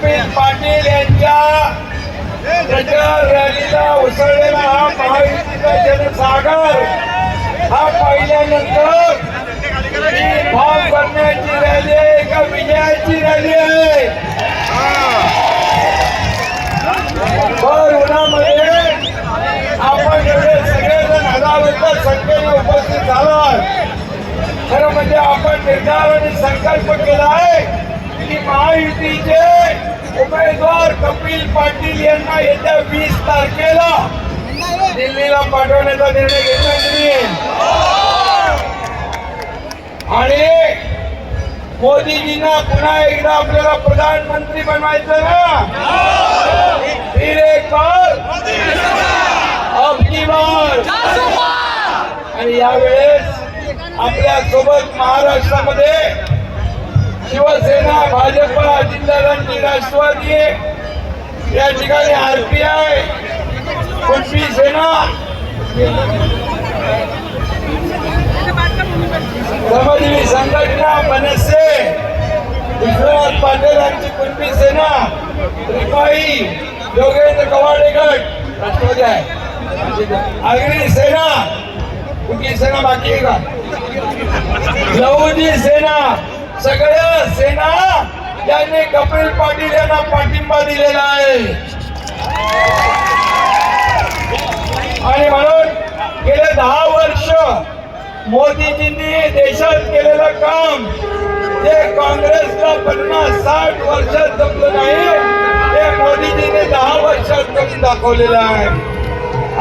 कपिल पाटील यांच्या प्रचार रॅलीला उसळलेला हा महायुतीचा जनसागर. हा पाहिल्यानंतर ही करण्याची रॅली आहे का विजयाची रॅली आहे. भर उन्हामध्ये आपण एवढे सगळेजण हजारोच्या संख्येने उपस्थित झाला खरं म्हणजे आपण निर्धार आणि संकल्प केला आहे. की महायुतीचे उमेदवार कपिल पाटील यांना येत्या वीस तारखेला दिल्लीला पाठवण्याचा निर्णय घेतला आणि मोदीजींना पुन्हा एकदा आपल्याला प्रधानमंत्री बनवायचं ना? फिर आणि यावेळेस आपल्यासोबत महाराष्ट्रामध्ये शिवसेना भाजपा जिल्हारांची राष्ट्रवादी या ठिकाणी आरपीआय कुणबी सेना? समाजवी संघटना मनसे विश्वनाथ पाटील यांची कुणबी सेना? रिपाई योगेंद्र कवाडे गट राष्ट्रवादी आहे. अग्नी सेना कुठली सेना बाकी आहे का? सेना सगळ्या सेना यांनी कपिल पाटील यांना पाठिंबा दिलेला आहे. आणि म्हणून गेले दहा वर्ष मोदीजींनी देशात केलेलं काम जे काँग्रेसला पन्नास साठ वर्षात जमलं नाही ते मोदीजींनी दहा वर्षात करून दाखवलेलं आहे.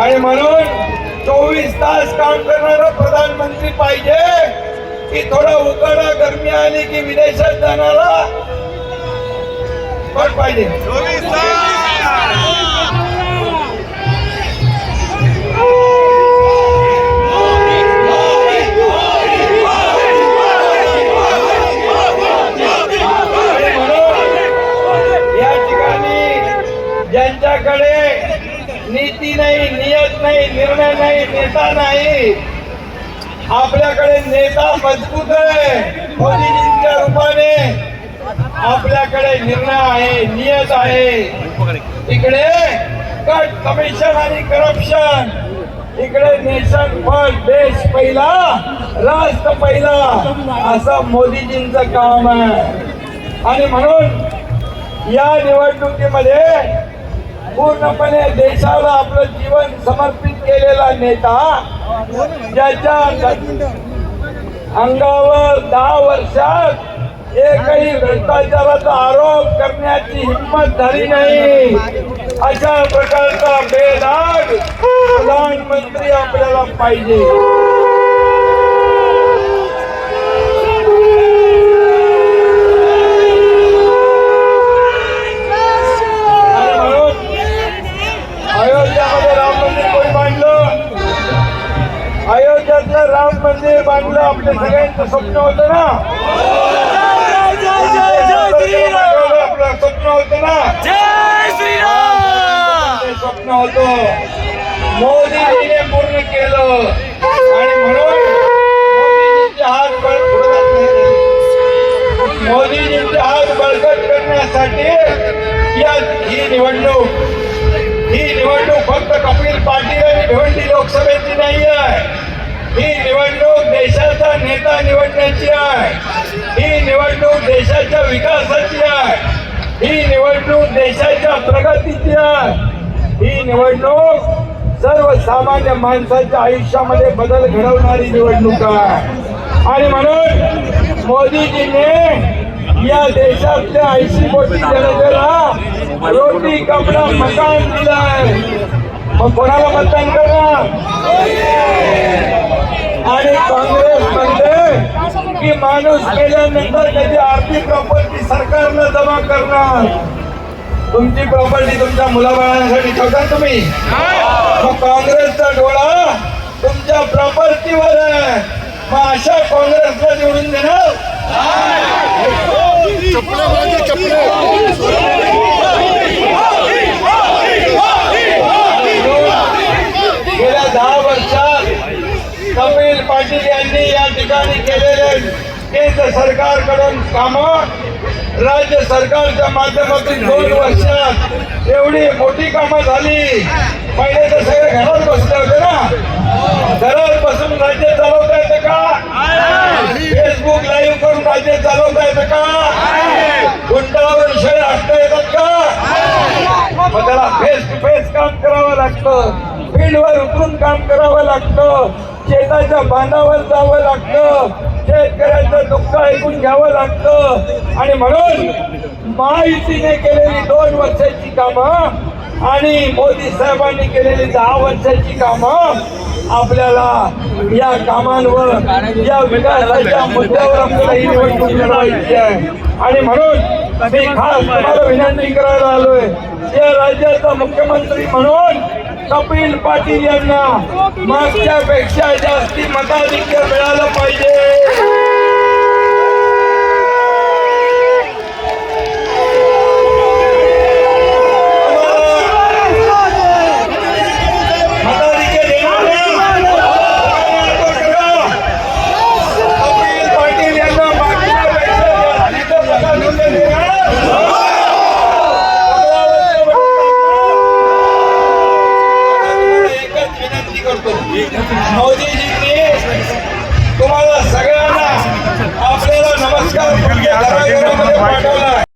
आणि म्हणून चोवीस तास काम करणारा प्रधानमंत्री पाहिजे की थोडा उकाडा गरमी आली की विदेशात जाणारा. कोण पाहिजे. या ठिकाणी ज्यांच्याकडे नीती नाही नियत नाही निर्णय नाही नेता नाही आपल्याकडे नेता मजबूत आहे. मोदीजींच्या रूपाने आपल्याकडे निर्णय आहे नियत आहे. इकडे कट कमिशन आणि करप्शन इकडे नेशन फर्स्ट देश पहिला राष्ट्र पहिला. असं मोदीजींचं काम आहे. आणि म्हणून या निवडणुकीमध्ये पूर्णपणे देशाला आपलं जीवन समर्पित केलेला नेता ज्याच्या अंगावर दहा वर्षात एकही भ्रष्टाचाराचा आरोप करण्याची हिंमत झाली नाही. अशा प्रकारचा बेदाग प्रधानमंत्री आपल्याला पाहिजे. राम मंदिर बांधलं आपल्या सगळ्यांचं स्वप्न होतं ना आपलं स्वप्न होतं ना जय श्रीराम ते स्वप्न होतं मोदीजीने पूर्ण केलं आणि म्हणून मोदीजींचे हात बळ पुढे जात नाही. मोदीजींचे हात बळकट करण्यासाठी या ही निवडणूक ही निवडणूक फक्त कपिल पाटील आणि भिवंडी लोकसभेची नाही आहे ही निवडणूक देशाचा नेता निवडण्याची आहे. ही निवडणूक देशाच्या विकासाची आहे. ही निवडणूक देशाच्या प्रगतीची आहे. ही निवडणूक सर्वसामान्य माणसाच्या आयुष्यामध्ये बदल घडवणारी निवडणूक आहे. आणि म्हणून मोदीजीने या देशातल्या ऐंशी कोटी जनतेला रोटी कपडा मकान दिलाय. मग कोणाला मतदान करणार आणि काँग्रेस म्हणते की माणूस केल्यानंतर त्याची आर्थिक प्रॉपर्टी सरकारनं जमा करणार. तुमची प्रॉपर्टी तुमच्या मुलाबाळांसाठी ठेवता तुम्ही. मग काँग्रेसचा डोळा तुमच्या प्रॉपर्टीवर आहे. मग अशा काँग्रेसला निवडून देणार गेल्या दहा वर्षात कपिल पाटील यांनी या ठिकाणी केलेले राज्य सरकारकडून कामं राज्य सरकारच्या माध्यमातून दोन वर्षात एवढी मोठी कामं झाली. पहिले तर सगळे घरात बसले होते ना. घरात बसून राज्य चालवता येतं का? फेसबुक लाईव्ह करून राज्य चालवता येतं का? गुंडावर विषय असता येतात का? मग त्याला फेस टू फेस काम करावं लागतं. फील्डवर उतरून काम करावं लागतं. शेताच्या बांधावर जावं लागतं. शेतकऱ्या ऐकून घ्यावं लागतं. आणि म्हणून महायुतीने केलेली दोन वर्षाची कामं आणि मोदी साहेबांनी केलेली दहा वर्षाची कामं आपल्याला या कामांवर या विकासाच्या मुद्द्यावर आपल्याला ही निवडणूक लढवायची आहे. आणि म्हणून मी खास तुम्हाला विनंती करायला आलोय या राज्याचा मुख्यमंत्री म्हणून कपिल पाटील यांना मागच्यापेक्षा जास्ती मताधिक्य मिळालं पाहिजे.